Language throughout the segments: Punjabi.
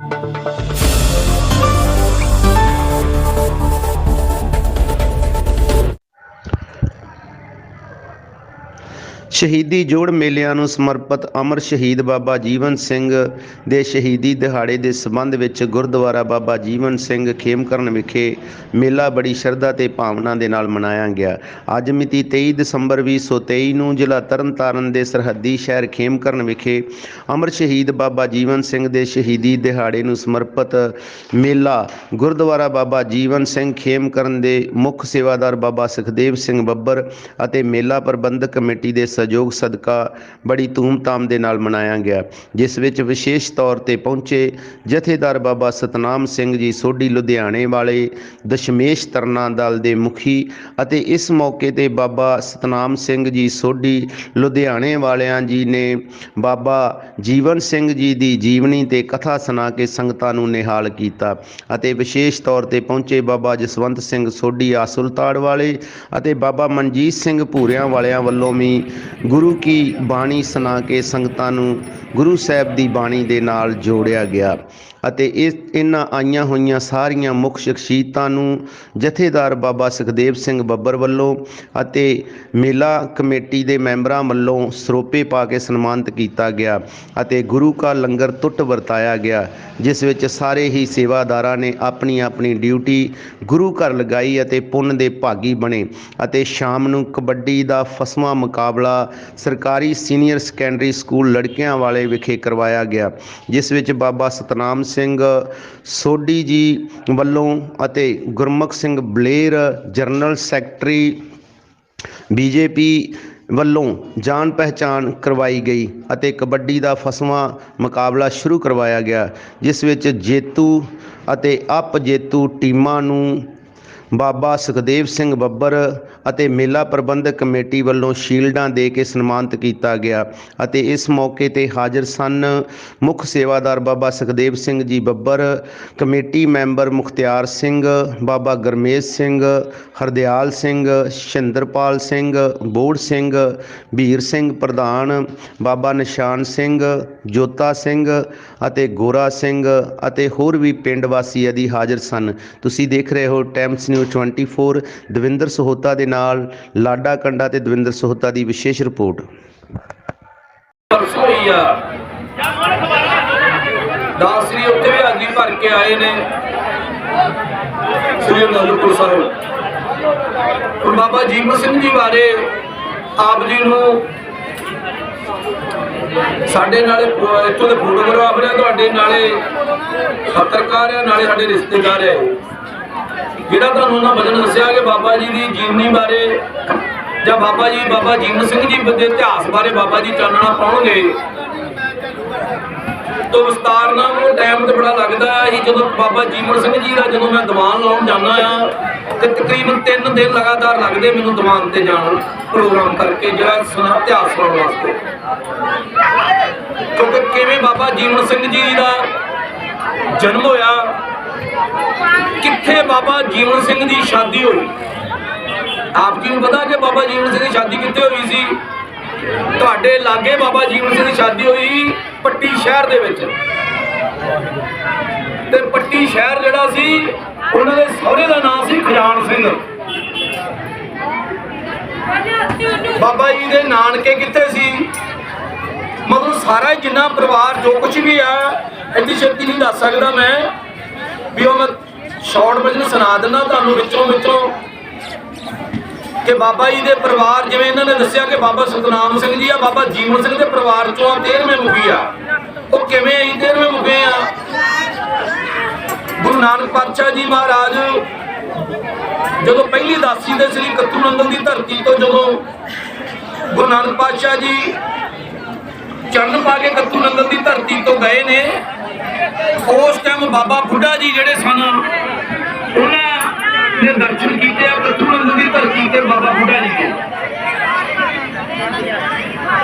Thank you. ਸ਼ਹੀਦੀ ਜੋੜ ਮੇਲਿਆਂ ਨੂੰ ਸਮਰਪਿਤ ਅਮਰ ਸ਼ਹੀਦ ਬਾਬਾ ਜੀਵਨ ਸਿੰਘ ਦੇ ਸ਼ਹੀਦੀ ਦਿਹਾੜੇ ਦੇ ਸੰਬੰਧ ਵਿੱਚ ਗੁਰਦੁਆਰਾ ਬਾਬਾ ਜੀਵਨ ਸਿੰਘ ਖੇਮਕਰਨ ਵਿਖੇ ਮੇਲਾ ਬੜੀ ਸ਼ਰਧਾ ਤੇ ਭਾਵਨਾ ਦੇ ਨਾਲ ਮਨਾਇਆ ਗਿਆ। ਅੱਜ ਮਿਤੀ 23 ਦਸੰਬਰ 2023 ਨੂੰ ਜ਼ਿਲ੍ਹਾ ਤਰਨਤਾਰਨ ਦੇ ਸਰਹੱਦੀ ਸ਼ਹਿਰ ਖੇਮਕਰਨ ਵਿਖੇ ਅਮਰ ਸ਼ਹੀਦ ਬਾਬਾ ਜੀਵਨ ਸਿੰਘ ਦੇ ਸ਼ਹੀਦੀ ਦਿਹਾੜੇ ਨੂੰ ਸਮਰਪਿਤ ਮੇਲਾ ਗੁਰਦੁਆਰਾ ਬਾਬਾ ਜੀਵਨ ਸਿੰਘ ਖੇਮਕਰਨ ਦੇ ਮੁੱਖ ਸੇਵਾਦਾਰ ਬਾਬਾ ਸੁਖਦੇਵ ਸਿੰਘ ਬੱਬਰ ਅਤੇ ਮੇਲਾ ਪ੍ਰਬੰਧਕ ਕਮੇਟੀ ਦੇ ਯੋਗ ਸਦਕਾ ਬੜੀ ਧੂਮ ਧਾਮ ਦੇ ਨਾਲ ਮਨਾਇਆ ਗਿਆ, ਜਿਸ ਵਿੱਚ ਵਿਸ਼ੇਸ਼ ਤੌਰ ਤੇ ਪਹੁੰਚੇ ਜਥੇਦਾਰ ਬਾਬਾ ਸਤਨਾਮ ਸਿੰਘ ਜੀ ਸੋਢੀ ਲੁਧਿਆਣੇ ਵਾਲੇ ਦਸ਼ਮੇਸ਼ ਤਰਨਾ ਦਲ ਦੇ ਮੁਖੀ ਅਤੇ ਇਸ ਮੌਕੇ ਤੇ ਬਾਬਾ ਸਤਨਾਮ ਸਿੰਘ ਜੀ ਸੋਢੀ ਲੁਧਿਆਣੇ ਵਾਲਿਆਂ ਜੀ ਨੇ ਬਾਬਾ ਜੀਵਨ ਸਿੰਘ ਜੀ ਦੀ ਜੀਵਨੀ ਤੇ ਕਥਾ ਸੁਣਾ ਕੇ ਸੰਗਤਾਂ ਨੂੰ ਨਿਹਾਲ ਕੀਤਾ ਅਤੇ ਵਿਸ਼ੇਸ਼ ਤੌਰ ਤੇ ਪਹੁੰਚੇ ਬਾਬਾ ਜਸਵੰਤ ਸਿੰਘ ਸੋਢੀ ਆਸੁਲਤਾੜ ਵਾਲੇ ਅਤੇ ਬਾਬਾ ਮਨਜੀਤ ਸਿੰਘ ਭੂਰਿਆਂ ਵਾਲਿਆਂ ਵੱਲੋਂ ਵੀ ਗੁਰੂ ਕੀ ਬਾਣੀ ਸੁਣਾ ਕੇ ਸੰਗਤਾਂ ਨੂੰ ਗੁਰੂ ਸਾਹਿਬ ਦੀ ਬਾਣੀ ਦੇ ਨਾਲ ਜੋੜਿਆ ਗਿਆ। ਅਤੇ ਇਸ ਇਹਨਾਂ ਆਈਆਂ ਹੋਈਆਂ ਸਾਰੀਆਂ ਮੁੱਖ ਸ਼ਖਸੀਅਤਾਂ ਨੂੰ ਜਥੇਦਾਰ ਬਾਬਾ ਸੁਖਦੇਵ ਸਿੰਘ ਬੱਬਰ ਵੱਲੋਂ ਅਤੇ ਮੇਲਾ ਕਮੇਟੀ ਦੇ ਮੈਂਬਰਾਂ ਵੱਲੋਂ ਸਰੋਪੇ ਪਾ ਕੇ ਸਨਮਾਨਿਤ ਕੀਤਾ ਗਿਆ ਅਤੇ ਗੁਰੂ ਕਾ ਲੰਗਰ ਟੁੱਟ ਵਰਤਾਇਆ ਗਿਆ, ਜਿਸ ਵਿੱਚ ਸਾਰੇ ਹੀ ਸੇਵਾਦਾਰਾਂ ਨੇ ਆਪਣੀ ਆਪਣੀ ਡਿਊਟੀ ਗੁਰੂ ਘਰ ਲਗਾਈ ਅਤੇ ਪੁੰਨ ਦੇ ਭਾਗੀ ਬਣੇ ਅਤੇ ਸ਼ਾਮ ਨੂੰ ਕਬੱਡੀ ਦਾ ਫਸਵਾਂ ਮੁਕਾਬਲਾ ਸਰਕਾਰੀ ਸੀਨੀਅਰ ਸੈਕੰਡਰੀ ਸਕੂਲ ਲੜਕਿਆਂ ਵਾਲੇ ਵਿਖੇ ਕਰਵਾਇਆ ਗਿਆ, ਜਿਸ ਵਿੱਚ ਬਾਬਾ ਸਤਨਾਮ ਸਿੰਘ ਸੋਢੀ ਜੀ ਵੱਲੋਂ ਅਤੇ Gurmukh Singh Baler, general secretary, BJP ਵੱਲੋਂ ਜਾਣ ਪਹਿਚਾਣ ਕਰਵਾਈ ਗਈ ਅਤੇ ਕਬੱਡੀ ਦਾ ਫਸਵਾਂ ਮੁਕਾਬਲਾ ਸ਼ੁਰੂ ਕਰਵਾਇਆ ਗਿਆ, ਜਿਸ ਵਿੱਚ ਜੇਤੂ ਅਤੇ ਅਪ ਜੇਤੂ ਟੀਮਾਂ ਨੂੰ ਬਾਬਾ ਸੁਖਦੇਵ ਸਿੰਘ ਬੱਬਰ ਅਤੇ ਮੇਲਾ ਪ੍ਰਬੰਧਕ ਕਮੇਟੀ ਵੱਲੋਂ ਸ਼ੀਲਡਾਂ ਦੇ ਕੇ ਸਨਮਾਨਿਤ ਕੀਤਾ ਗਿਆ ਅਤੇ ਇਸ ਮੌਕੇ ਤੇ ਹਾਜ਼ਰ ਸਨ ਮੁੱਖ ਸੇਵਾਦਾਰ ਬਾਬਾ ਸੁਖਦੇਵ ਸਿੰਘ ਜੀ ਬੱਬਰ, ਕਮੇਟੀ ਮੈਂਬਰ ਮੁਖਤਿਆਰ ਸਿੰਘ, ਬਾਬਾ ਗਰਮੇਸ਼ ਸਿੰਘ, ਹਰਦਿਆਲ ਸਿੰਘ, ਸ਼ਿੰਦਰਪਾਲ ਸਿੰਘ, ਬੋੜ ਸਿੰਘ ਵੀਰ ਸਿੰਘ ਪ੍ਰਧਾਨ, ਬਾਬਾ ਨਿਸ਼ਾਨ ਸਿੰਘ, ਜੋਤਾ ਸਿੰਘ ਅਤੇ ਗੋਰਾ ਸਿੰਘ ਅਤੇ ਹੋਰ ਵੀ ਪਿੰਡ ਵਾਸੀ ਆਦਿ ਹਾਜ਼ਰ ਸਨ। ਤੁਸੀਂ ਦੇਖ ਰਹੇ ਹੋ ਟਾਈਮਸ ਨਿਊਜ਼ 24 ਦਵਿੰਦਰ ਸਹੋਤਾ ਦੇ ਨਾਲ, ਲਾਡਾ ਕੰਡਾ ਤੇ ਦਵਿੰਦਰ ਸਹੋਤਾ ਦੀ ਵਿਸ਼ੇਸ਼ ਰਿਪੋਰਟ। ਦਾਸਰੀ ਉੱਤੇ ਵੀ ਹਾਜ਼ਰੀ ਭਰ ਕੇ ਆਏ ਨੇ। ਸ੍ਰੀ ਅਨੰਦਪੁਰ ਸਾਹਿਬ। ਬਾਬਾ ਜੀਵਨ ਸਿੰਘ ਜੀ ਬਾਰੇ ਆਪ ਜੀ ਨੂੰ ਸਾਡੇ ਨਾਲ ਇੱਥੋਂ ਦੇ ਫੋਟੋਗ੍ਰਾਫਰ ਆ, ਤੁਹਾਡੇ ਨਾਲੇ ਪੱਤਰਕਾਰ ਆ, ਨਾਲੇ ਸਾਡੇ ਰਿਸ਼ਤੇਦਾਰ ਆ। ਜਿਹੜਾ ਤੁਹਾਨੂੰ ਉਹਨਾਂ ਵਚਨ ਦੱਸਿਆ ਕਿ ਬਾਬਾ ਜੀ ਦੀ ਜੀਵਨੀ ਬਾਰੇ ਜਾਂ ਬਾਬਾ ਜੀ, ਬਾਬਾ ਜੀਵਨ ਸਿੰਘ ਜੀ ਦੇ ਇਤਿਹਾਸ ਬਾਰੇ ਬਾਬਾ ਜੀ ਚਾਨਣਾ ਪਾਉਣਗੇ, ਤੋਂ ਵਿਸਤਾਰ ਨਾਲ ਉਹ ਟਾਈਮ ਤੇ ਬੜਾ ਲੱਗਦਾ ਹੈ ਜਦੋਂ ਬਾਬਾ ਜੀਵਨ ਸਿੰਘ ਜੀ ਦਾ ਜਦੋਂ ਮੈਂ ਦੀਵਾਨ ਲਾਉਣ ਜਾਂਦਾ ਆ, ਤੇ ਤਕਰੀਬਨ 3 ਦਿਨ ਲਗਾਤਾਰ ਲੱਗਦੇ ਮੈਨੂੰ ਦੀਵਾਨ ਤੇ ਜਾਣ ਪ੍ਰੋਗਰਾਮ ਕਰਕੇ ਜਿਹੜਾ ਸੁਣਾ ਇਤਿਹਾਸ ਸੁਣਾਉਣ ਵਾਸਤੇ। ਕਿਉਂਕਿ ਕਿਵੇਂ ਬਾਬਾ ਜੀਵਨ ਸਿੰਘ ਜੀ ਦਾ ਜਨਮ ਹੋਇਆ ਕਿੱਥੇ ਬਾਬਾ ਜੀਵਨ ਸਿੰਘ ਦੀ ਸ਼ਾਦੀ ਹੋਈ? ਆਪ ਜੀ ਨੂੰ ਪਤਾ ਕਿ ਬਾਬਾ ਜੀਵਨ ਸਿੰਘ ਦੀ ਸ਼ਾਦੀ ਕਿੱਥੇ ਹੋਈ ਸੀ? ਤੁਹਾਡੇ ਲਾਗੇ ਬਾਬਾ ਜੀਵਨ ਸਿੰਘ ਦੀ ਸ਼ਾਦੀ ਹੋਈ ਪੱਟੀ ਸ਼ਹਿਰ ਦੇ ਵਿੱਚ। ਤੇ ਪੱਟੀ ਸ਼ਹਿਰ ਜਿਹੜਾ ਸੀ, ਉਹਨਾਂ ਦੇ ਸਹੁਰੇ ਦਾ ਨਾਮ ਸੀ ਖਜਾਨ ਸਿੰਘ। ਬਾਬਾ ਜੀ ਦੇ ਨਾਨਕੇ ਕਿੱਥੇ ਸੀ? ਮਤਲਬ ਸਾਰਾ ਜਿੰਨਾ ਪਰਿਵਾਰ ਜੋ ਕੁਝ ਵੀ ਆ ਇੰਨੀ ਸ਼ਕਤੀ ਨਹੀਂ ਦੱਸ ਸਕਦਾ ਮੈਂ। ਵੀ ਉਹ ਮੈਂ ਸ਼ਾਰਟ ਵਿੱਚ ਸੁਣਾ ਦਿੰਦਾ ਤੁਹਾਨੂੰ ਵਿੱਚੋਂ ਵਿੱਚੋਂ। ਕਿ ਬਾਬਾ ਜੀ ਦੇ ਪਰਿਵਾਰ, ਜਿਵੇਂ ਇਹਨਾਂ ਨੇ ਦੱਸਿਆ ਕਿ ਬਾਬਾ ਸਤਨਾਮ ਸਿੰਘ ਜੀ ਆ, ਬਾਬਾ ਜੀਵਨ ਸਿੰਘ ਦੇ ਪਰਿਵਾਰ ਚੋਂ ਆ 13ਵੇਂ ਮੁਖੀ ਆ। ਉਹ ਕਿਵੇਂ ਆਈ 13ਵੇਂ ਮੁਖੀ ਆ? ਗੁਰੂ ਨਾਨਕ ਪਾਤਸ਼ਾਹ ਜੀ ਮਹਾਰਾਜ, ਜਦੋਂ ਪਹਿਲੀ ਦਾਸੀ ਦੇ ਸ੍ਰੀ ਕੱਤੂ ਨੰਦਨ ਦੀ ਧਰਤੀ ਤੋਂ ਜਦੋਂ ਗੁਰੂ ਨਾਨਕ ਪਾਤਸ਼ਾਹ ਜੀ ਚਰਨ ਪਾ ਕੇ ਕੱਤੂ ਨੰਦਨ ਦੀ ਧਰਤੀ ਤੋਂ ਗਏ ਨੇ ਉਸ ਟਾਈਮ ਬਾਬਾ ਬੁੱਢਾ ਜੀ ਜਿਹੜੇ ਸਨ, ਉਹਨਾਂ ਦੇ ਦਰਸ਼ਨ ਕੀਤੇ ਆ ਕੱਤੂ ਦੀ ਧਰਤੀ ਤੇ ਬਾਬਾ ਬੁੱਢਾ ਜੀ ਦੇ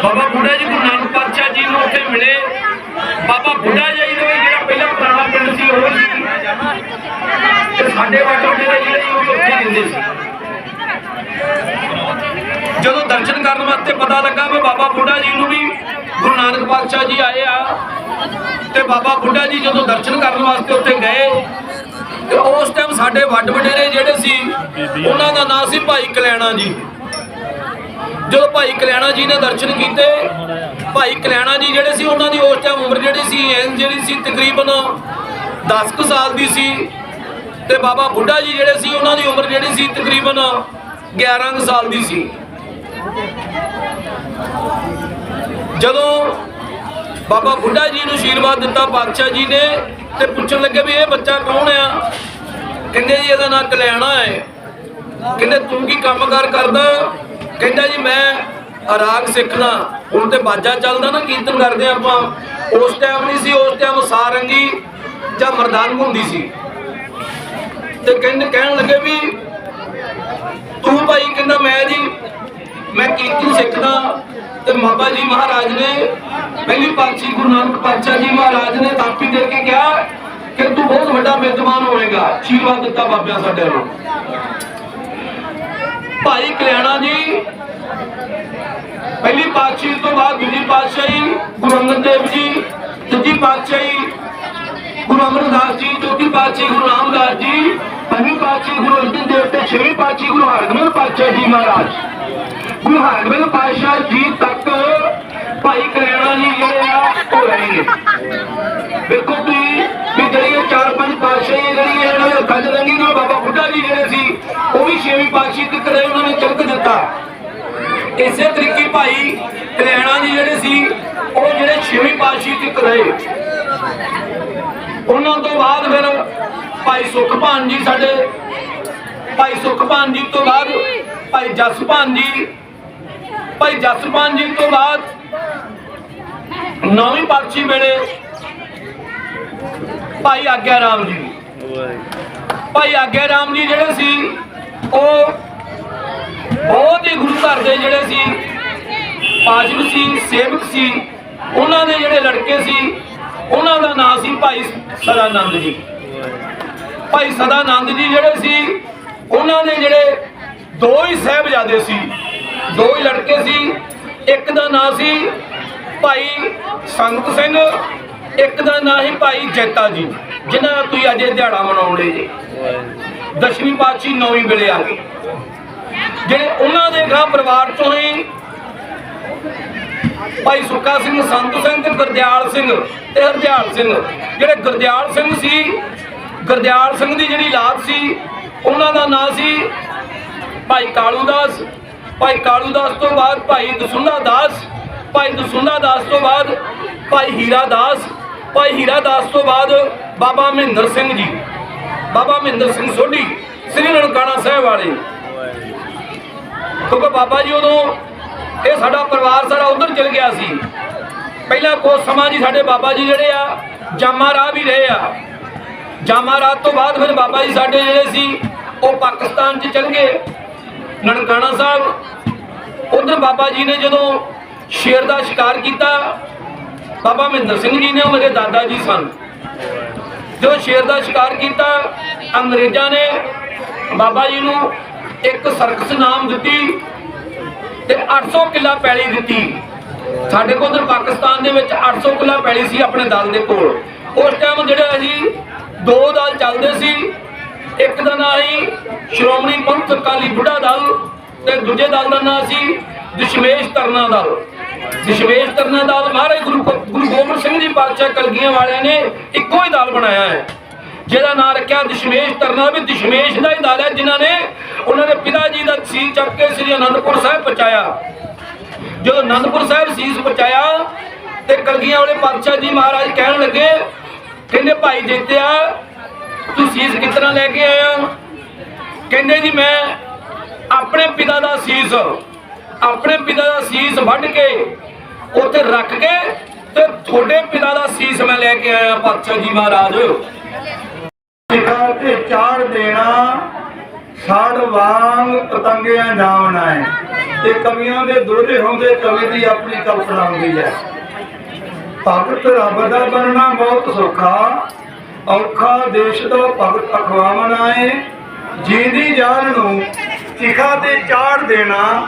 ਬਾਬਾ ਬੁੱਢਾ ਜੀ ਗੁਰੂ ਨਾਨਕ ਪਾਤਸ਼ਾਹ ਜੀ ਨੂੰ ਉੱਥੇ ਮਿਲੇ। ਬਾਬਾ ਬੁੱਢਾ ਜੀ ਦੇ ਜਿਹੜਾ ਪਹਿਲਾ ਪੁਰਾਣਾ ਪਿੰਡ ਸੀ, ਉਹ ਸੀ। ਤੇ ਸਾਡੇ ਵਾਟੋ ਦੇ ਜਿਹੜੇ ਉਹ ਉੱਥੇ ਰਹਿੰਦੇ ਸੀ। ਜਦੋਂ ਦਰਸ਼ਨ ਕਰਨ ਵਾਸਤੇ ਪਤਾ ਲੱਗਾ ਵੀ ਬਾਬਾ ਬੁੱਢਾ ਜੀ ਨੂੰ ਵੀ ਗੁਰੂ ਨਾਨਕ ਪਾਤਸ਼ਾਹ ਜੀ ਆਏ ਆ ਤੇ ਬਾਬਾ ਬੁੱਢਾ ਜੀ ਜਦੋਂ ਦਰਸ਼ਨ ਕਰਨ ਵਾਸਤੇ ਉੱਥੇ ਗਏ, ਤੇ ਉਸ ਟਾਈਮ ਸਾਡੇ ਵੱਡ ਵਡੇਰੇ ਜਿਹੜੇ ਸੀ, ਉਹਨਾਂ ਦਾ ਨਾਮ ਸੀ ਭਾਈ ਕਲਿਆਣਾ ਜੀ। ਜਦੋਂ ਭਾਈ ਕਲਿਆਣਾ ਜੀ ਨੇ ਦਰਸ਼ਨ ਕੀਤੇ, ਭਾਈ ਕਲਿਆਣਾ ਜੀ ਜਿਹੜੇ ਸੀ, ਉਹਨਾਂ ਦੀ ਉਸ ਟਾਈਮ ਉਮਰ ਜਿਹੜੀ ਸੀ, ਐਨ ਜਿਹੜੀ ਸੀ, ਤਕਰੀਬਨ 10 ਕੁ ਸਾਲ ਦੀ ਸੀ। ਤੇ ਬਾਬਾ ਬੁੱਢਾ ਜੀ ਜਿਹੜੇ ਸੀ, ਉਹਨਾਂ ਦੀ ਉਮਰ ਜਿਹੜੀ ਸੀ, ਤਕਰੀਬਨ 11 ਕੁ ਸਾਲ ਦੀ ਸੀ। ਜਦੋਂ ਬਾਬਾ ਬੁੱਢਾ ਜੀ ਨੂੰ ਆਸ਼ੀਰਵਾਦ ਦਿੱਤਾ ਬਾਦਸ਼ਾਹ ਜੀ ਨੇ ਤੇ ਪੁੱਛਣ ਲੱਗੇ ਵੀ ਇਹ ਬੱਚਾ ਕੌਣ ਆ? ਕਹਿੰਦੇ ਜੀ ਇਹਦਾ ਨਾਂ ਕਲਿਆਣਾ ਹੈ। ਕਹਿੰਦੇ, ਤੂੰ ਕੀ ਕੰਮਕਾਰ ਕਰਦਾ? ਕਹਿੰਦਾ ਜੀ, ਮੈਂ ਰਾਗ ਸਿੱਖਣਾ ਹੁਣ ਤੇ ਬਾਜਾ ਚੱਲਦਾ ਨਾ, ਕੀਰਤਨ ਕਰਦੇ ਆਪਾਂ। ਉਸ ਟਾਈਮ ਨਹੀਂ ਸੀ, ਉਸ ਟਾਈਮ ਸਾਰੰਗੀ ਜਾਂ ਮਰਦਾਨ ਹੁੰਦੀ ਸੀ। ਤੇ ਕਹਿੰਦੇ, ਕਹਿਣ ਲੱਗੇ ਵੀ, ਤੂੰ ਭਾਈ ਕਹਿੰਦਾ, ਮੈਂ ਜੀ, ਮੈਂ ਕੀਰਤਨ ਸਿੱਖਦਾ। ਤੇ ਬਾਬਾ ਜੀ ਮਹਾਰਾਜ ਨੇ ਪਹਿਲੀ ਪਾਤਸ਼ਾਹੀ ਗੁਰੂ ਨਾਨਕ ਪਾਤਸ਼ਾਹ ਜੀ ਮਹਾਰਾਜ ਨੇ ਥਾਪੀ ਦੇ ਕੇ ਕਿਹਾ ਕਿ ਤੂੰ ਬਹੁਤ ਵੱਡਾ ਵਿਦਵਾਨ ਹੋਏਗਾ ਆਸ਼ੀਰਵਾਦ ਦਿੱਤਾ ਬਾਬਿਆਂ ਸਾਡੇ ਨੂੰ। ਭਾਈ ਕਲਿਆਣਾ ਜੀ, ਪਹਿਲੀ ਪਾਤਸ਼ਾਹੀ ਤੋਂ ਬਾਅਦ ਦੂਜੀ ਪਾਤਸ਼ਾਹੀ ਗੁਰੂ ਅੰਗਦ ਦੇਵ ਜੀ, ਤੀਜੀ ਪਾਤਸ਼ਾਹੀ ਗੁਰੂ ਅਮਰਦਾਸ ਜੀ, ਚੌਥੀ ਪਾਤਸ਼ਾਹੀ ਗੁਰੂ ਰਾਮਦਾਸ ਜੀ, ਪੰਜਵੀਂ ਪਾਤਸ਼ਾਹੀ ਗੁਰੂ ਅਰਜਨ ਦੇਵ ਤੇ ਛੇਵੀਂ ਪਾਤਸ਼ਾਹੀ ਗੁਰੂ ਹਰਗੋਬਿੰਦ ਪਾਤਸ਼ਾਹ ਜੀ ਮਹਾਰਾਜ। ਗੁਰੂ ਹਰਗੋਬਿੰਦ ਪਾਤਸ਼ਾਹ ਜੀ ਤੱਕ ਭਾਈ ਕਲਿਆਣਾ ਜੀ ਜਿਹੜੇ ਆ, ਉਹ ਰਹੇ ਨੇ ਵੇਖੋ ਤੁਸੀਂ ਵੀ ਜਿਹੜੀ ਚਾਰ ਪੰਜ ਪਾਤਸ਼ਾਹ ਜਿਹੜੀ ਇਹਨਾਂ ਦੇ ਹੱਥਾਂ ਰੰਗੀ ਨਾਲ ਬਾਬਾ ਬੁੱਢਾ ਜੀ ਜਿਹੜੇ ਸੀ, ਉਹ ਵੀ ਛੇਵੀਂ ਪਾਤਸ਼ਾਹੀ ਤੱਕ ਰਹੇ, ਉਹਨਾਂ ਨੇ ਚੁੱਕ ਦਿੱਤਾ। ਇਸੇ ਤਰੀਕੇ ਭਾਈ ਕਲਿਆਣਾ ਜੀ ਜਿਹੜੇ ਸੀ, ਉਹ ਜਿਹੜੇ ਛੇਵੀਂ ਪਾਤਸ਼ਾਹੀ ਤੱਕ ਰਹੇ। ਉਹਨਾਂ ਤੋਂ ਬਾਅਦ ਫਿਰ ਭਾਈ ਸੁਖਪਾਨ ਜੀ ਸਾਡੇ, ਭਾਈ ਸੁਖਪਾਨ ਜੀ ਤੋਂ ਬਾਅਦ ਭਾਈ ਜਸਪਾਨ ਜੀ, ਭਾਈ ਜਸਪਾਨ ਜੀ ਤੋਂ ਬਾਅਦ ਨੌਵੀਂ ਪਾਤਸ਼ਾਹੀ ਵੇਲੇ ਭਾਈ ਆਗਿਆ ਰਾਮ ਜੀ। ਭਾਈ ਆਗਿਆ ਰਾਮ ਜੀ ਜਿਹੜੇ ਸੀ, ਉਹ ਬਹੁਤ ਹੀ ਗੁਰੂ ਘਰ ਦੇ ਜਿਹੜੇ ਸੀ, ਪਾਜਕ ਸੀ, ਸੇਵਕ ਸੀ, ਉਹਨਾਂ ਦੇ ਜਿਹੜੇ ਲੜਕੇ ਸੀ ਉਹਨਾਂ ਦਾ ਨਾਮ ਸੀ ਭਾਈ ਸਦਾਨੰਦ ਜੀ। ਭਾਈ ਸਦਾਨੰਦ ਜੀ ਜਿਹੜੇ ਸੀ, ਉਹਨਾਂ ਦੇ ਜਿਹੜੇ ਦੋ ਹੀ ਸਹਿਬਜ਼ਾਦੇ ਸੀ, ਦੋ ਹੀ ਲੜਕੇ ਸੀ। ਇੱਕ ਦਾ ਨਾਮ ਸੀ ਭਾਈ ਸੰਗਤ ਸਿੰਘ, ਇੱਕ ਦਾ ਨਾਮ ਸੀ ਭਾਈ ਜੈਤਾ ਜੀ, ਜਿਨ੍ਹਾਂ ਤੁਸੀਂ ਅੱਜ ਦਿਹਾੜਾ ਮਨਾਉਂਦੇ ਜੀ। ਦਸ਼ਮੀ ਪਾਤਸ਼ਾਹੀ ਨੌਵੀਂ ਵੇਲੇ ਆ ਗਈ ਜਿਹੜੇ ਉਹਨਾਂ ਦੇ ਗਾਂ ਪਰਿਵਾਰ ਚੋਂ ਹੀ ਭਾਈ ਸੁੱਕਾ ਸਿੰਘ, ਸੰਤ ਸਿੰਘ ਤੇ ਗੁਰਦਿਆਲ ਸਿੰਘ ਤੇ ਹਰਦਿਆਲ ਸਿੰਘ। ਜਿਹੜੇ ਗੁਰਦਿਆਲ ਸਿੰਘ ਸੀ, ਗੁਰਦਿਆਲ ਸਿੰਘ ਦੀ ਜਿਹੜੀ ਲਾਤ ਸੀ, ਉਹਨਾਂ ਦਾ ਨਾਂ ਸੀ ਭਾਈ ਕਾਲੂ ਦਾਸ ਭਾਈ ਕਾਲੂ ਦਾਸ ਤੋਂ ਬਾਅਦ ਭਾਈ ਦਸੁੰਨਾ ਦਾਸ। ਭਾਈ ਦਸੁੰਨਾ ਦਾਸ ਤੋਂ ਬਾਅਦ ਭਾਈ ਹੀਰਾ ਦਾਸ। ਭਾਈ ਹੀਰਾ ਦਾਸ ਤੋਂ ਬਾਅਦ ਬਾਬਾ ਮਹਿੰਦਰ ਸਿੰਘ ਜੀ। ਬਾਬਾ ਮਹਿੰਦਰ ਸਿੰਘ ਸੋਢੀ, ਸ੍ਰੀ ਨਨਕਾਣਾ ਸਾਹਿਬ ਵਾਲੇ। ਕਿਉਂਕਿ ਬਾਬਾ ਜੀ ਉਦੋਂ ਇਹ ਸਾਡਾ ਪਰਿਵਾਰ ਸਾਰਾ ਉਧਰ ਚਲ ਗਿਆ ਸੀ। ਪਹਿਲਾਂ ਕੁਝ ਸਮਾਂ ਜੀ ਸਾਡੇ ਬਾਬਾ ਜੀ ਜਿਹੜੇ ਆ, ਜਾਮਾ ਰਾਹ ਵੀ ਰਹੇ ਆ। ਜਾਮਾ ਰਾਹ ਤੋਂ ਬਾਅਦ ਫਿਰ ਬਾਬਾ ਜੀ ਸਾਡੇ ਜਿਹੜੇ ਸੀ, ਉਹ ਪਾਕਿਸਤਾਨ 'ਚ ਚਲ ਗਏ। ਨਨਕਾਣਾ ਸਾਹਿਬ, ਉਧਰ ਬਾਬਾ ਜੀ ਨੇ ਜਦੋਂ ਸ਼ੇਰ ਦਾ ਸ਼ਿਕਾਰ ਕੀਤਾ, ਬਾਬਾ ਮਹਿੰਦਰ ਸਿੰਘ ਜੀ ਨੇ ਉਹ ਮੇਰੇ ਦਾਦਾ ਜੀ ਸਨ। ਜਦੋਂ ਸ਼ੇਰ ਦਾ ਸ਼ਿਕਾਰ ਕੀਤਾ, ਅੰਗਰੇਜ਼ਾਂ ਨੇ ਬਾਬਾ ਜੀ ਨੂੰ ਇੱਕ ਸਰਕਸ ਨਾਮ ਦਿੱਤੀ। ਤੇ 800 ਕਿੱਲਾ ਪੈਲੀ ਦਿੱਤੀ। ਸਾਡੇ ਕੋਲ ਉਧਰ ਪਾਕਿਸਤਾਨ ਦੇ ਵਿੱਚ 800 ਕਿੱਲਾ ਪੈਲੀ ਸੀ ਆਪਣੇ ਦਲ ਦੇ ਕੋਲ। ਉਸ ਟਾਈਮ ਜਿਹੜਾ ਅਸੀਂ ਦੋ ਦਲ ਚੱਲਦੇ ਸੀ। ਇੱਕ ਦਾ ਨਾਂ ਸੀ ਸ਼੍ਰੋਮਣੀ ਪੰਥ ਅਕਾਲੀ ਬੁੱਢਾ ਦਲ ਤੇ ਦੂਜੇ ਦਲ ਦਾ ਨਾਂ ਸੀ ਦਸ਼ਮੇਸ਼ ਤਰਨਾ ਦਲ। ਦਸ਼ਮੇਸ਼ ਤਰਨਾ ਦਲ ਮਹਾਰਾਜ ਗੁਰੂ ਗੋ- ਗੁਰੂ ਗੋਬਿੰਦ ਸਿੰਘ ਜੀ ਪਾਤਸ਼ਾਹ ਕਲਗੀਆਂ ਵਾਲਿਆਂ ਨੇ ਇੱਕੋ ਹੀ ਦਲ ਬਣਾਇਆ ਹੈ। ਜਿਹਦਾ ਨਾਮ ਰੱਖਿਆ ਦਸ਼ਮੇਸ਼ ਤਰਨਾ ਵੀ ਦਸ਼ਮੇਸ਼ ਦਾ ਹੀ ਦਲ ਹੈ ਜਿਨ੍ਹਾਂ ਨੇ। ਉਹਨਾਂ ਦੇ ਪਿਤਾ ਜੀ ਦਾ ਸੀਸ ਚੱਕ ਕੇ ਸ੍ਰੀ ਅਨੰਦਪੁਰ ਸਾਹਿਬ ਪਹੁੰਚਾਇਆ। ਜਦੋਂ ਅਨੰਦਪੁਰ ਸਾਹਿਬ ਸੀਸ ਪਹੁੰਚਾਇਆ ਤੇ ਕਲਗੀਆਂ ਵਾਲੇ ਪਾਤਸ਼ਾਹ ਜੀ ਮਹਾਰਾਜ ਕਹਿਣ ਲੱਗੇ, ਕਹਿੰਦੇ, ਭਾਈ ਜੀਤਿਆ, ਤੂੰ ਸੀਸ ਕਿਤਨਾ ਲੈ ਕੇ ਆਇਆ? ਕਹਿੰਦੇ ਜੀ, ਮੈਂ ਆਪਣੇ ਪਿਤਾ ਦਾ ਸੀਸ, ਆਪਣੇ ਪਿਤਾ ਦਾ ਸੀਸ ਵੱਢ ਕੇ ਉੱਥੇ ਰੱਖ ਕੇ ਤੇ ਤੁਹਾਡੇ ਪਿਤਾ ਦਾ ਸੀਸ ਮੈਂ ਲੈ ਕੇ ਆਇਆ, ਪਾਤਸ਼ਾਹ ਜੀ ਮਹਾਰਾਜ। ਸਿਖਾ ਤੇ ਚਾੜ ਦੇਣਾ, ਛੜ ਵਾਂਗ ਪਤੰਗਿਆਂ ਜਾਵਣਾ ਹੈ। ਤੇ ਕਮੀਆਂ ਦੇ ਦੋਹਰੇ ਹੁੰਦੇ, ਕਵੀ ਦੀ ਆਪਣੀ ਕਲਪਨਾ ਹੁੰਦੀ ਹੈ। ਭਗਤ ਰੱਬ ਦਾ ਬਣਨਾ ਬਹੁਤ ਸੌਖਾ। ਔਖਾ ਦੇਸ਼ ਦਾ ਭਗਤ ਅਖਵਾਵਣਾ ਹੈ ਜੀਂਦੀ ਜਾਨ ਨੂੰ ਸਿਖਾ ਤੇ ਚਾੜ ਦੇਣਾ,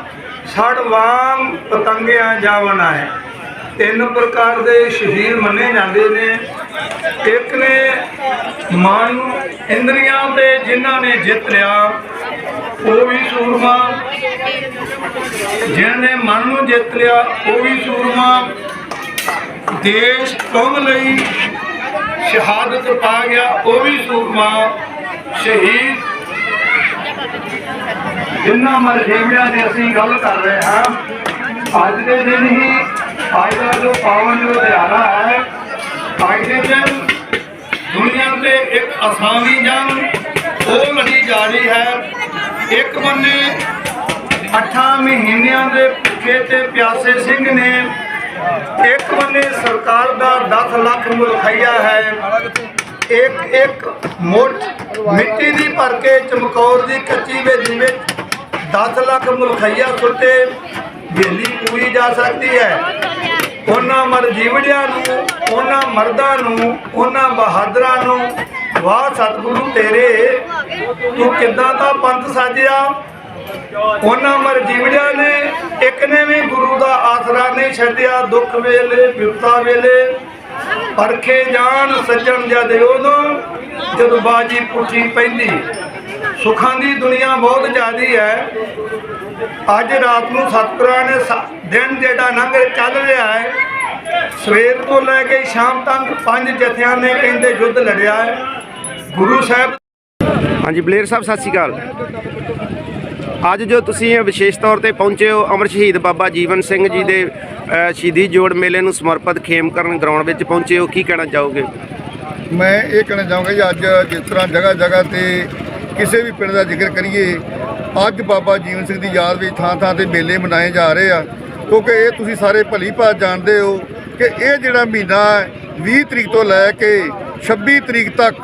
ਛੜ ਵਾਂਗ ਪਤੰਗਿਆਂ ਜਾਵਣਾ ਹੈ। ਤਿੰਨ ਪ੍ਰਕਾਰ ਦੇ ਸ਼ਹੀਦ ਮੰਨੇ ਜਾਂਦੇ ਨੇ। ਇੱਕ ਨੇ ਮਨ ਇੰਦਰੀਆਂ ਤੇ ਜਿਨ੍ਹਾਂ ਨੇ ਜਿੱਤ ਲਿਆ, ਉਹ ਵੀ ਸੂਰਮਾ। ਜਿਹਨੇ ਮਨ ਨੂੰ ਜਿੱਤ ਲਿਆ, ਉਹ ਵੀ ਸੂਰਮਾ। ਦੇਸ਼ ਕੌਮ ਲਈ ਸ਼ਹਾਦਤ ਪਾ ਗਿਆ, ਉਹ ਵੀ ਸੂਰਮਾ। ਸ਼ਹੀਦ। ਜਿੰਨਾ ਮਰਹੇਮਿਆਂ ਦੀ ਅਸੀਂ ਗੱਲ ਕਰ ਰਹੇ ਹਾਂ, ਅੱਜ ਦੇ ਦਿਨ ਹੀ ਅੱਜ ਦਾ ਜੋ ਪਾਵਨ ਜੋ ਦਿਹਾੜਾ ਹੈ ਅੱਜ ਦੇ ਦੁਨੀਆ ਤੇ ਇੱਕ ਅਸਾਮੀ ਜਨ, ਉਹ ਲੜੀ ਜਾ ਰਹੀ ਹੈ। ਇੱਕ ਬੰਨੇ ਅੱਠਾਂ ਮਹੀਨਿਆਂ ਦੇ ਭੁੱਖੇ ਤੇ ਪਿਆਸੇ ਸਿੰਘ ਨੇ ਇੱਕ ਬੰਨੇ ਸਰਕਾਰ ਦਾ 10 ਲੱਖ ਮੁਲਖਈਆ ਹੈ। ਇੱਕ ਇੱਕ ਮੁੱਠ ਮਿੱਟੀ ਦੀ ਭਰ ਕੇ ਚਮਕੌਰ ਦੀ ਕੱਚੀ ਵੇਲੀ ਵਿੱਚ 10 ਲੱਖ ਮੁਲਖਈਆ ਸੁੱਟੇ। ਵੇਲੀ ਪੂਰੀ ਜਾ ਸਕਦੀ ਹੈ। ਉਹਨਾਂ ਮਰਜੀਵੜਿਆਂ ਨੂੰ, ਉਹਨਾਂ ਮਰਦਾਂ ਨੂੰ, ਉਹਨਾਂ ਬਹਾਦਰਾਂ ਨੂੰ, ਵਾਹ ਸਤਿਗੁਰੂ ਤੇਰੇ, ਤੂੰ ਕਿੱਦਾਂ ਦਾ ਪੰਥ ਸਾਜਿਆ? ਉਹਨਾਂ ਮਰਜੀਵੜਿਆਂ ਨੇ ਇੱਕ ਨੇ ਵੀ ਗੁਰੂ ਦਾ ਆਸਰਾ ਨਹੀਂ ਛੱਡਿਆ, ਦੁੱਖ ਵੇਲੇ ਵਿਪਤਾ ਵੇਲੇ। ਪਰਖੇ ਜਾਣ, ਸੱਜਣ ਜਦ ਉਦੋਂ, ਜਦੋਂ ਬਾਜੀ ਪੁੱਠੀ ਪੈਂਦੀ। ਸੁਖਾਂ ਦੀ ਦੁਨੀਆ ਬਹੁਤ ਜ਼ਿਆਦੀ ਹੈ। ਅੱਜ ਰਾਤ ਨੂੰ ਸਤਿਗੁਰਾਂ ਨੇ ਦਿਨ ਜਿਹੜਾ ਲੰਘ ਚੱਲ ਰਿਹਾ ਹੈ ਸਵੇਰ ਤੋਂ ਲੈ ਕੇ ਸ਼ਾਮ ਤੱਕ ਪੰਜ ਜਥਿਆਂ ਨੇ ਕਹਿੰਦੇ ਯੁੱਧ ਲੜਿਆ ਹੈ। ਗੁਰੂ ਸਾਹਿਬ ਹਾਂਜੀ ਬਲੇਰ ਸਾਹਿਬ ਸਤਿ ਸ਼੍ਰੀ ਅਕਾਲ। ਅੱਜ ਜੋ ਤੁਸੀਂ ਇਹ ਵਿਸ਼ੇਸ਼ ਤੌਰ ਤੇ ਪਹੁੰਚੇ ਹੋ ਅਮਰ ਸ਼ਹੀਦ ਬਾਬਾ ਜੀਵਨ ਸਿੰਘ ਜੀ ਦੇ ਸ਼ਹੀਦੀ ਜੋੜ ਮੇਲੇ ਨੂੰ ਸਮਰਪਿਤ ਖੇਮਕਰਨ ਗਰਾਊਂਡ ਵਿੱਚ ਪਹੁੰਚੇ ਹੋ ਕੀ ਕਹਿਣਾ ਚਾਹੋਗੇ? ਮੈਂ ਇਹ ਕਹਿਣਾ ਚਾਹਾਂਗਾ ਜੀ ਅੱਜ ਜਿਸ ਤਰ੍ਹਾਂ ਜਗ੍ਹਾ ਜਗ੍ਹਾ ਤੇ ਕਿਸੇ ਵੀ ਪਿੰਡ ਦਾ ਜ਼ਿਕਰ ਕਰੀਏ ਅੱਜ ਬਾਬਾ ਜੀਵਨ ਸਿੰਘ ਦੀ ਯਾਦ ਵਿੱਚ ਥਾਂ ਥਾਂ ਤੇ ਮੇਲੇ ਮਨਾਏ ਜਾ ਰਹੇ ਆ। ਕਿਉਂਕਿ ਇਹ ਤੁਸੀਂ ਸਾਰੇ ਭਲੀ ਭਾਤ ਜਾਣਦੇ ਹੋ ਕਿ ਇਹ ਜਿਹੜਾ ਮਹੀਨਾ ਹੈ, 20 ਤਰੀਕ ਤੋਂ ਲੈ ਕੇ 26 ਤਰੀਕ ਤੱਕ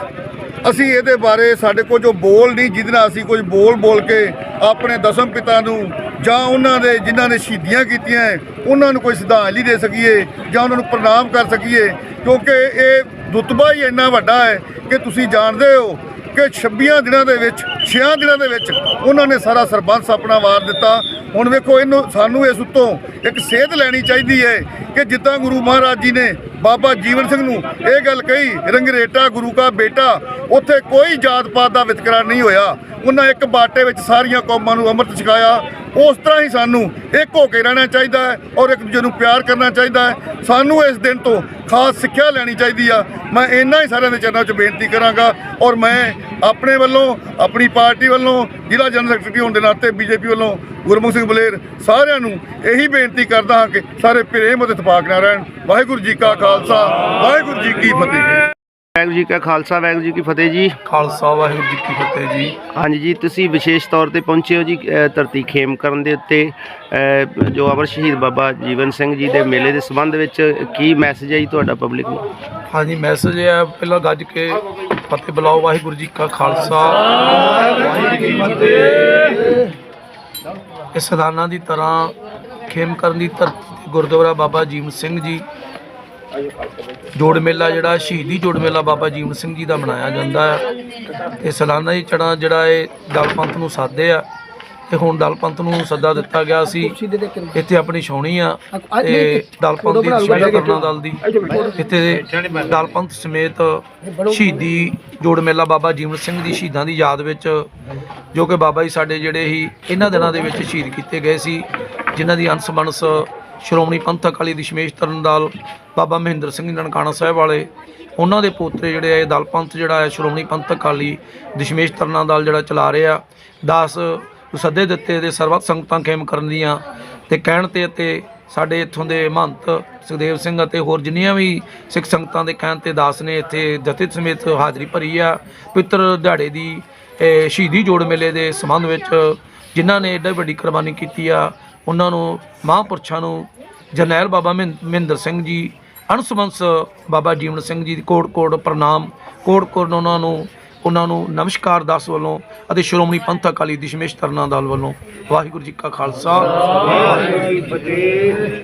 ਅਸੀਂ ਇਹਦੇ ਬਾਰੇ ਸਾਡੇ ਕੋਲ ਜੋ ਬੋਲ ਨਹੀਂ ਜਿਹਦੇ ਨਾਲ ਅਸੀਂ ਕੁਝ ਬੋਲ ਬੋਲ ਕੇ ਆਪਣੇ ਦਸਮ ਪਿਤਾ ਨੂੰ ਜਾਂ ਉਹਨਾਂ ਦੇ ਜਿਨ੍ਹਾਂ ਨੇ ਸ਼ਹੀਦੀਆਂ ਕੀਤੀਆਂ ਹੈ, ਉਹਨਾਂ ਨੂੰ ਕੋਈ ਸ਼ਰਧਾਂਜਲੀ ਦੇ ਸਕੀਏ ਜਾਂ ਉਹਨਾਂ ਨੂੰ ਪ੍ਰਣਾਮ ਕਰ ਸਕੀਏ। ਕਿਉਂਕਿ ਇਹ ਰੁਤਬਾ ਹੀ ਇੰਨਾ ਵੱਡਾ ਹੈ ਕਿ ਤੁਸੀਂ ਜਾਣਦੇ ਹੋ ਕਿ 26 ਦਿਨਾਂ ਦੇ ਵਿੱਚ 6 ਦਿਨਾਂ ਦੇ ਵਿੱਚ ਉਹਨਾਂ ਨੇ ਸਾਰਾ ਸਰਬੰਸ ਆਪਣਾ ਵਾਰ ਦਿੱਤਾ। ਹੁਣ ਵੇਖੋ ਇਹਨੂੰ, ਸਾਨੂੰ ਇਸ ਉੱਤੋਂ ਇੱਕ ਸੇਧ ਲੈਣੀ ਚਾਹੀਦੀ ਹੈ ਕਿ ਜਿੱਦਾਂ ਗੁਰੂ ਮਹਾਰਾਜ ਜੀ ਨੇ ਬਾਬਾ ਜੀਵਨ ਸਿੰਘ ਨੂੰ ਇਹ ਗੱਲ ਕਹੀ, ਰੰਗਰੇਟਾ ਗੁਰੂ ਕਾ ਬੇਟਾ, ਉੱਥੇ ਕੋਈ ਜਾਤ ਪਾਤ ਦਾ ਵਿਤਕਰਾ ਨਹੀਂ ਹੋਇਆ। ਉਹਨਾਂ ਇੱਕ ਬਾਟੇ ਵਿੱਚ ਸਾਰੀਆਂ ਕੌਮਾਂ ਨੂੰ ਅੰਮ੍ਰਿਤ ਛਕਾਇਆ। ਉਸ ਤਰ੍ਹਾਂ ਹੀ ਸਾਨੂੰ ਇੱਕ ਹੋ ਕੇ ਰਹਿਣਾ ਚਾਹੀਦਾ ਹੈ ਔਰ ਇੱਕ ਦੂਜੇ ਨੂੰ ਪਿਆਰ ਕਰਨਾ ਚਾਹੀਦਾ ਹੈ। ਸਾਨੂੰ ਇਸ ਦਿਨ ਤੋਂ ਖਾਸ ਸਿੱਖਿਆ ਲੈਣੀ ਚਾਹੀਦੀ ਆ। ਮੈਂ ਇੰਨਾ ਹੀ ਸਾਰਿਆਂ ਦੇ ਚਰਨਾਂ 'ਚ ਬੇਨਤੀ ਕਰਾਂਗਾ ਔਰ ਮੈਂ ਆਪਣੇ ਵੱਲੋਂ, ਆਪਣੀ ਪਾਰਟੀ ਵੱਲੋਂ, ਜ਼ਿਲ੍ਹਾ ਜਨਰਲ ਸੈਕਟਰੀ ਹੋਣ ਦੇ ਨਾਤੇ ਬੀਜੇਪੀ ਵੱਲੋਂ ਗੁਰਮੁਖ ਸਿੰਘ ਬਲੇਰ ਸਾਰਿਆਂ ਨੂੰ ਇਹੀ ਬੇਨਤੀ ਕਰਦਾ ਹਾਂ ਕਿ ਸਾਰੇ ਪ੍ਰੇਮ ਅਤੇ ਇਤਫਾਕ ਨਾਲ ਰਹਿਣ। ਵਾਹਿਗੁਰੂ ਜੀ ਕਾ ਖਾਲਸਾ, ਵਾਹਿਗੁਰੂ ਜੀ ਕੀ ਫਤਿਹ। ਵਾਹਿਗੁਰੂ ਜੀ ਕਾ ਖਾਲਸਾ ਵਾਹਿਗੁਰੂ ਜੀ ਕੀ ਫਤਿਹ ਜੀ। ਖਾਲਸਾ ਵਾਹਿਗੁਰੂ ਜੀ ਕੀ ਫਤਿਹ ਜੀ। ਹਾਂਜੀ ਜੀ ਤੁਸੀਂ ਵਿਸ਼ੇਸ਼ ਤੌਰ ਤੇ ਪਹੁੰਚੇ ਹੋ ਜੀ ਅ, ਧਰਤੀ ਖੇਮਕਰਨ ਦੇ ਉੱਤੇ। ਅ, ਜੋ ਅਮਰ ਸ਼ਹੀਦ ਬਾਬਾ ਜੀਵਨ ਸਿੰਘ ਜੀ ਦੇ ਮੇਲੇ ਦੇ ਸੰਬੰਧ ਵਿੱਚ ਕੀ ਮੈਸੇਜ ਹੈ ਜੀ ਤੁਹਾਡਾ ਪਬਲਿਕ ਨੂੰ? ਹਾਂਜੀ ਮੈਸੇਜ ਇਹ ਹੈ ਪਹਿਲਾਂ ਗੱਜ ਕੇ ਫਤਿਹ ਬੁਲਾਓ ਵਾਹਿਗੁਰੂ ਜੀ ਕਾ ਖਾਲਸਾ। ਵਾਹਿਗੁਰੂ ਜੀ ਕੀ ਫਤਿਹ ਇਹ ਸਦਾਨਾ ਦੀ ਤਰ੍ਹਾਂ ਖੇਮ ਕਰਨ ਦੀ ਧਰਤੀ ਤੇ ਗੁਰਦੁਆਰਾ ਬਾਬਾ ਜੀਵਨ ਸਿੰਘ ਜੀ ਜੋੜ ਮੇਲਾ ਜਿਹੜਾ ਸ਼ਹੀਦੀ ਜੋੜ ਮੇਲਾ ਬਾਬਾ ਜੀਵਨ ਸਿੰਘ ਜੀ ਦਾ ਮਨਾਇਆ ਜਾਂਦਾ ਹੈ ਤੇ ਸਲਾਨਾ ਹੀ ਚੜਾ ਜਿਹੜਾ ਇਹ ਦਲ ਪੰਥ ਨੂੰ ਸਾਦੇ ਆ। ਤੇ ਹੁਣ ਦਲ ਪੰਥ ਨੂੰ ਸੱਦਾ ਦਿੱਤਾ ਗਿਆ ਸੀ। ਇੱਥੇ ਆਪਣੀ ਛਾਉਣੀ ਆ ਤੇ ਦਲ ਪੰਥ ਦੀ ਸ਼ਹੀਦੀ ਕਰਨਾ ਦਲ ਦੀ। ਇੱਥੇ ਦਲ ਪੰਥ ਸਮੇਤ ਸ਼ਹੀਦੀ ਜੋੜ ਮੇਲਾ ਬਾਬਾ ਜੀਵਨ ਸਿੰਘ ਦੀ ਸ਼ਹੀਦਾਂ ਦੀ ਯਾਦ ਵਿੱਚ ਜੋ ਕਿ ਬਾਬਾ ਜੀ ਸਾਡੇ ਜਿਹੜੇ ਹੀ ਇਹਨਾਂ ਦਿਨਾਂ ਦੇ ਵਿੱਚ ਸ਼ਹੀਦ ਕੀਤੇ ਗਏ ਸੀ ਜਿਨ੍ਹਾਂ ਦੀ ਅੰਸ ਮਨਸ ਸ਼੍ਰੋਮਣੀ ਪੰਥਕ ਅਕਾਲੀ ਦਸ਼ਮੇਸ਼ ਤਰਨਦਾਲ ਬਾਬਾ ਮਹਿੰਦਰ ਸਿੰਘ ਨਨਕਾਣਾ ਸਾਹਿਬ ਵਾਲੇ, ਉਹਨਾਂ ਦੇ ਪੋਤਰੇ ਜਿਹੜੇ ਆ ਦਲ ਪੰਥ ਜਿਹੜਾ ਹੈ ਸ਼੍ਰੋਮਣੀ ਪੰਥਕ ਅਕਾਲੀ ਦਸ਼ਮੇਸ਼ ਤਰਨਦਾਲ ਜਿਹੜਾ ਚਲਾ ਰਿਹਾ ਦਾਸ ਸੱਦੇ ਦਿੱਤੇ ਦੇ ਸਰਬੱਤ ਸੰਗਤਾਂ ਖੇਮ ਕਰਨ ਦੀਆਂ ਤੇ ਕਹਿਣ ਤੇ ਅਤੇ ਸਾਡੇ ਇੱਥੋਂ ਦੇ ਮਹੰਤ ਸੁਖਦੇਵ ਸਿੰਘ ਅਤੇ ਹੋਰ ਜਿੰਨੀਆਂ ਵੀ ਸਿੱਖ ਸੰਗਤਾਂ ਦੇ ਕਹਿਣ ਤੇ ਦਾਸ ਨੇ ਇੱਥੇ ਜਥੇ ਸਮੇਤ ਹਾਜ਼ਰੀ ਭਰੀ ਆ, ਪਵਿੱਤਰ ਦਿਹਾੜੇ ਦੀ ਸ਼ਹੀਦੀ ਜੋੜ ਮੇਲੇ ਦੇ ਸੰਬੰਧ ਵਿੱਚ ਜਿਨ੍ਹਾਂ ਨੇ ਏਡਾ ਵੱਡੀ ਕੁਰਬਾਨੀ ਕੀਤੀ ਆ ਉਹਨਾਂ ਨੂੰ ਮਹਾਂਪੁਰਸ਼ਾਂ ਨੂੰ ਜਰਨੈਲ ਬਾਬਾ ਮਹਿੰ- ਮਹਿੰਦਰ ਸਿੰਘ ਜੀ ਅਣਸਮੰਸ ਬਾਬਾ ਜੀਵਨ ਸਿੰਘ ਜੀ ਦੀ ਕੋਟ ਕੋਟ ਪ੍ਰਣਾਮ, ਕੋਟ ਕੋਟ ਉਹਨਾਂ ਨੂੰ ਉਹਨਾਂ ਨੂੰ ਨਮਸਕਾਰ ਦਾਸ ਵੱਲੋਂ ਅਤੇ ਸ਼੍ਰੋਮਣੀ ਪੰਥ ਅਕਾਲੀ ਦਸ਼ਮੇਸ਼ ਤਰਨਾ ਦਲ ਵੱਲੋਂ ਵਾਹਿਗੁਰੂ ਜੀ ਕਾ ਖਾਲਸਾ। ਵਾਹਿਗੁਰੂ ਜੀ ਕੀ ਫਤਿਹ